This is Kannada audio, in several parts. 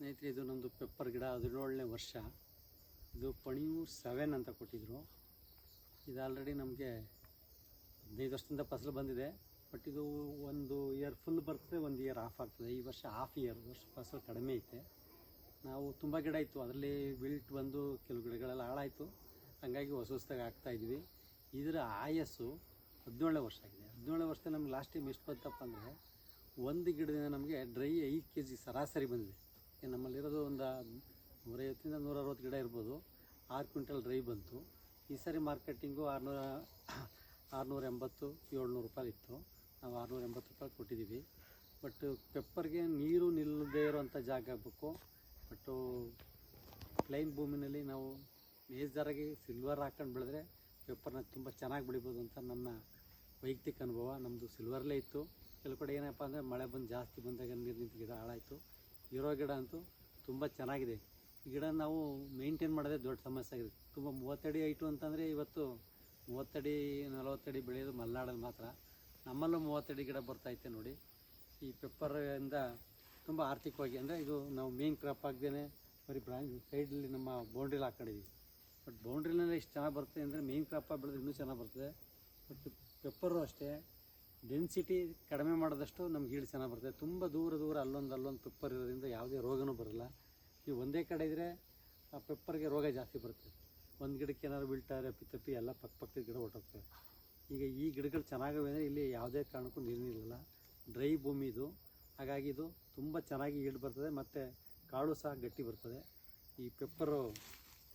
ಸ್ನೇಹಿತರೆ, ಇದು ನಮ್ಮದು ಪೆಪ್ಪರ್ ಗಿಡ, ಹದಿನೇಳನೇ ವರ್ಷ. ಇದು ಪಣಿಯು ಸೆವೆನ್ ಅಂತ ಕೊಟ್ಟಿದ್ರು. ಇದು ಆಲ್ರೆಡಿ ನಮಗೆ ಹದಿನೈದು ವರ್ಷದಿಂದ ಫಸಲು ಬಂದಿದೆ. ಬಟ್ ಇದು ಒಂದು ಇಯರ್ ಫುಲ್ ಬರ್ತದೆ, ಒಂದು ಇಯರ್ ಆಫ್ ಆಗ್ತದೆ. ಈ ವರ್ಷ ಹಾಫ್ ಇಯರ್ ವರ್ಷ ಫಸಲು ಕಡಿಮೆ ಐತೆ. ನಾವು ತುಂಬ ಗಿಡ ಇತ್ತು. ಅದರಲ್ಲಿ ವಿಲ್ಟ್ ಬಂದು ಕೆಲವು ಗಿಡಗಳೆಲ್ಲ ಹಾಳಾಯಿತು. ಹಾಗಾಗಿ ಹೊಸ ಹೊಸದಾಗಿ ಹಾಕ್ತಾಯಿದ್ವಿ ಇದರ ಆಯಸ್ಸು ಹದಿನೇಳನೇ ವರ್ಷ ಆಗಿದೆ. ಹದಿನೇಳನೇ ವರ್ಷದಲ್ಲಿ ನಮ್ಗೆ ಲಾಸ್ಟ್ ಟೈಮ್ ಎಷ್ಟು ಬಂತಪ್ಪ ಅಂದರೆ, ಒಂದು ಗಿಡದಿಂದ ನಮಗೆ ಡ್ರೈ ಐದು ಕೆ ಜಿ ಸರಾಸರಿ ಬಂದಿದೆ. ನಮ್ಮಲ್ಲಿರೋದು ಒಂದು ನೂರೈವತ್ತರಿಂದ ನೂರ ಅರವತ್ತು ಗಿಡ ಇರ್ಬೋದು. ಆರು ಕ್ವಿಂಟಲ್ ಡ್ರೈ ಬಂತು. ಈ ಸರಿ ಮಾರ್ಕೆಟಿಂಗು ಆರುನೂರ ಆರುನೂರ ಎಂಬತ್ತು, ಏಳ್ನೂರು ರೂಪಾಯಿ ಇತ್ತು. ನಾವು ಆರುನೂರ ಎಂಬತ್ತು ರೂಪಾಯಿ ಕೊಟ್ಟಿದ್ದೀವಿ. ಬಟ್ ಪೆಪ್ಪರ್ಗೆ ನೀರು ನಿಲ್ಲದೇ ಇರೋವಂಥ ಜಾಗ ಆಗಬೇಕು. ಬಟ್ಟು ಪ್ಲೈನ್ ಭೂಮಿನಲ್ಲಿ ನಾವು ನೇಜರಾಗಿ ಸಿಲ್ವರ್ ಹಾಕೊಂಡು ಬೆಳೆದ್ರೆ ಪೆಪ್ಪರ್ನ ತುಂಬ ಚೆನ್ನಾಗಿ ಬೆಳಿಬೋದು ಅಂತ ನನ್ನ ವೈಯಕ್ತಿಕ ಅನುಭವ. ನಮ್ಮದು ಸಿಲ್ವರ್ಲೇ ಇತ್ತು. ಕೆಲವು ಕಡೆ ಏನಪ್ಪ ಅಂದರೆ ಮಳೆ ಬಂದು ಜಾಸ್ತಿ ಬಂದಾಗ ನೀರು ನಿಂತು ಗಿಡ ಹಾಳಾಯಿತು. ಇರೋ ಗಿಡ ಅಂತೂ ತುಂಬ ಚೆನ್ನಾಗಿದೆ. ಗಿಡ ನಾವು ಮೇಂಟೈನ್ ಮಾಡೋದೇ ದೊಡ್ಡ ಸಮಸ್ಯೆ ಆಗಿದೆ. ತುಂಬ ಮೂವತ್ತಡಿ ಐಟು ಅಂತಂದರೆ ಇವತ್ತು ಮೂವತ್ತಡಿ ನಲವತ್ತಡಿ ಬೆಳೆಯೋದು ಮಲೆನಾಡಲ್ಲಿ ಮಾತ್ರ. ನಮ್ಮಲ್ಲೂ ಮೂವತ್ತಡಿ ಗಿಡ ಬರ್ತೈತೆ ನೋಡಿ. ಈ ಪೆಪ್ಪರಿಂದ ತುಂಬ ಆರ್ಥಿಕವಾಗಿ ಅಂದರೆ ಇದು ನಾವು ಮೇನ್ ಕ್ರಾಪ್ ಆಗದೇ ಬರೀ ಬ್ರಾಂಚ್ ಸೈಡಲ್ಲಿ ನಮ್ಮ ಬೌಂಡ್ರಿಲಿ ಹಾಕೊಂಡಿದ್ದೀವಿ ಬಟ್ ಬೌಂಡ್ರಿಲಿಂದ ಇಷ್ಟು ಚೆನ್ನಾಗಿ ಬರ್ತದೆ ಅಂದರೆ ಮೇನ್ ಕ್ರಾಪ್ ಬೆಳೆದ್ರೆ ಇನ್ನೂ ಚೆನ್ನಾಗಿ ಬರ್ತದೆ. ಬಟ್ ಪೆಪ್ಪರು ಅಷ್ಟೇ. ಡೆನ್ಸಿಟಿ ಕಡಿಮೆ ಮಾಡಿದಷ್ಟು ನಮ್ಗೆ ಈಲ್ಡ್ ಚೆನ್ನಾಗಿ ಬರ್ತದೆ ತುಂಬ ದೂರ ದೂರ ಅಲ್ಲೊಂದು ಅಲ್ಲೊಂದು ಪೆಪ್ಪರ್ ಇರೋದ್ರಿಂದ ಯಾವುದೇ ರೋಗನೂ ಬರಲ್ಲ. ಈ ಒಂದೇ ಕಡೆ ಇದ್ದರೆ ಆ ಪೆಪ್ಪರ್ಗೆ ರೋಗ ಜಾಸ್ತಿ ಬರುತ್ತೆ. ಒಂದು ಗಿಡಕ್ಕೆ ಏನಾದ್ರು ಬೀಳ್ತಾರೆ, ಅಪ್ಪಿ ತಪ್ಪಿ ಎಲ್ಲ ಪಕ್ಕ ಪಕ್ಕದ ಗಿಡ ಹೊಟ್ಟೋಗ್ತವೆ ಈಗ ಈ ಗಿಡಗಳು ಚೆನ್ನಾಗಿವೆ ಅಂದರೆ ಇಲ್ಲಿ ಯಾವುದೇ ಕಾರಣಕ್ಕೂ ನೀರು ನಿಲ್ಲಲ್ಲ ಡ್ರೈ ಭೂಮಿ ಇದು. ಹಾಗಾಗಿ ಇದು ತುಂಬ ಚೆನ್ನಾಗಿ ಈಲ್ಡ್ ಬರ್ತದೆ ಮತ್ತು ಕಾಳು ಸಹ ಗಟ್ಟಿ ಬರ್ತದೆ. ಈ ಪೆಪ್ಪರು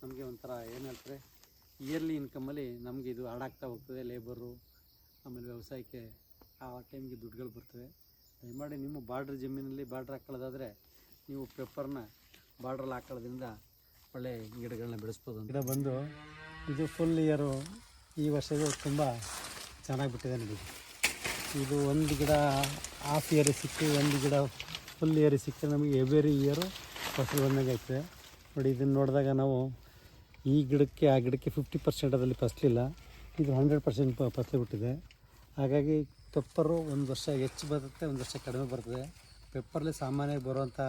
ನಮಗೆ ಒಂಥರ ಏನು ಹೇಳ್ತಾರೆ ಇಯರ್ಲಿ ಇನ್ಕಮಲ್ಲಿ ನಮಗೆ ಇದು ಹಾಡಾಗ್ತಾ ಹೋಗ್ತದೆ ಲೇಬರು ಆಮೇಲೆ ವ್ಯವಸಾಯಕ್ಕೆ. ಆ ಟೈಮ್ಗೆ ದುಡ್ಡುಗಳು ಬರ್ತವೆ. ದಯಮಾಡಿ ನಿಮ್ಮ ಬಾರ್ಡ್ರ್ ಜಮೀನಲ್ಲಿ ಬಾರ್ಡ್ರ್ ಹಾಕೊಳ್ಳೋದಾದರೆ ನೀವು ಪೇಪರ್ನ ಬಾರ್ಡ್ರಲ್ಲಿ ಹಾಕೊಳ್ಳೋದ್ರಿಂದ ಒಳ್ಳೆ ಗಿಡಗಳನ್ನ ಬೆಳೆಸ್ಬೋದು ಗಿಡ ಬಂದು ಇದು ಫುಲ್ ಇಯರು ಈ ವರ್ಷದ ತುಂಬ ಚೆನ್ನಾಗಿ ಬಿಟ್ಟಿದೆ ನೋಡಿ ಇದು ಒಂದು ಗಿಡ ಹಾಫ್ ಇಯರ್ ಸಿಕ್ಕಿ ಒಂದು ಗಿಡ ಫುಲ್ ಇಯರ್ ಸಿಕ್ಕರೆ ನಮಗೆ ಎವ್ರಿ ಇಯರು ಫಸಲು ಬಂದಂಗೆ ಆಗ್ತದೆ. ನೋಡಿ, ಇದನ್ನು ನೋಡಿದಾಗ ನಾವು ಈ ಗಿಡಕ್ಕೆ, ಆ ಗಿಡಕ್ಕೆ ಫಿಫ್ಟಿ ಪರ್ಸೆಂಟ್ ಅದರಲ್ಲಿ ಫಸಲಿಲ್ಲ ಇದು ಹಂಡ್ರೆಡ್ ಪರ್ಸೆಂಟ್ ಫಸಲು ಬಿಟ್ಟಿದೆ. ಹಾಗಾಗಿ ಪೆಪ್ಪರು ಒಂದು ವರ್ಷ ಹೆಚ್ಚು ಬರುತ್ತೆ, ಒಂದು ವರ್ಷ ಕಡಿಮೆ ಬರ್ತದೆ. ಪೆಪ್ಪರಲ್ಲಿ ಸಾಮಾನ್ಯವಾಗಿ ಬರುವಂಥ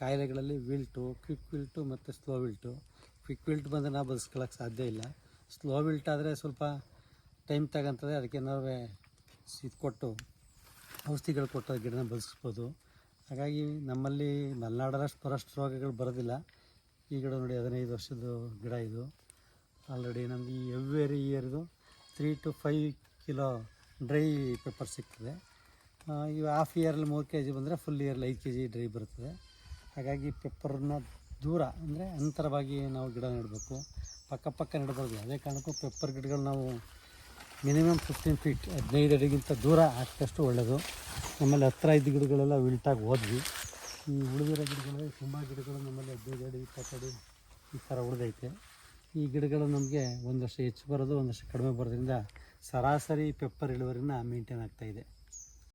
ಕಾಯಿಲೆಗಳಲ್ಲಿ ವಿಲ್ಟು, ಕ್ವಿಕ್ ವಿಲ್ಟು ಮತ್ತು ಸ್ಲೋ ವಿಲ್ಟು. ಕ್ವಿಕ್ ವಿಲ್ಟ್ ಬಂದರೆ ನಾವು ಬದುಸ್ಕೊಳ್ಳೋಕೆ ಸಾಧ್ಯ ಇಲ್ಲ. ಸ್ಲೋ ವಿಲ್ಟ್ ಆದರೆ ಸ್ವಲ್ಪ ಟೈಮ್ ತಗೊಂತದೆ, ಅದಕ್ಕೆ ನಾವು ಇದು ಕೊಟ್ಟು, ಔಷಧಿಗಳು ಕೊಟ್ಟು ಗಿಡನ ಬದುಕಿಸ್ಬೋದು. ಹಾಗಾಗಿ ನಮ್ಮಲ್ಲಿ ಮಲೆನಾಡರಷ್ಟು ಬರೋಷ್ಟು ರೋಗಗಳು ಬರೋದಿಲ್ಲ. ಈ ಗಿಡ ನೋಡಿ ಹದಿನೈದು ವರ್ಷದ ಗಿಡ ಇದು. ಆಲ್ರೆಡಿ ನಮಗೆ every ಇಯರ್ದು three to five kilo dry pepper ಸಿಗ್ತದೆ. ಇವು ಹಾಫ್ ಇಯರಲ್ಲಿ ಮೂರು ಕೆ ಜಿ ಬಂದರೆ ಫುಲ್ ಇಯರ್ಲಿ ಐದು ಕೆ ಜಿ ಡ್ರೈ ಬರ್ತದೆ ಹಾಗಾಗಿ ಪೇಪರ್ನ ದೂರ ಅಂದರೆ ಅಂತರವಾಗಿ ನಾವು ಗಿಡ ನೆಡಬೇಕು. ಪಕ್ಕ ಪಕ್ಕ ನೆಡಬಾರ್ದು. ಅದೇ ಕಾರಣಕ್ಕೂ ಪೆಪ್ಪರ್ ಗಿಡಗಳು ನಾವು ಮಿನಿಮಮ್ ಫಿಫ್ಟೀನ್ ಫೀಟ್ ಹದಿನೈದು ಅಡಿಗಿಂತ ದೂರ ಹಾಕಿದಷ್ಟು ಒಳ್ಳೆಯದು ನಮ್ಮಲ್ಲಿ ಹತ್ತಿರ ಇದ್ದ ಗಿಡಗಳೆಲ್ಲ ವಿಲ್ಟಾಗಿ ಹೋದ್ವಿ. ಈ ಉಳಿದಿರೋ ಗಿಡಗಳಲ್ಲಿ ತುಂಬ ಗಿಡಗಳು ನಮ್ಮಲ್ಲಿ ಹದಿನೈದು ಅಡಿ, ಇಪ್ಪತ್ತು ಅಡಿ ಈ ಥರ ಉಳಿದೈತೆ. ಈ ಗಿಡಗಳು ನಮಗೆ ಒಂದಷ್ಟು ಹೆಚ್ಚು ಬರೋದು ಒಂದಷ್ಟು ಕಡಿಮೆ ಬರೋದ್ರಿಂದ ಸರಾಸರಿ ಪೆಪ್ಪರ್ ಇಳುವರಿನ ಮೇಂಟೈನ್ ಆಗ್ತಾಯಿದೆ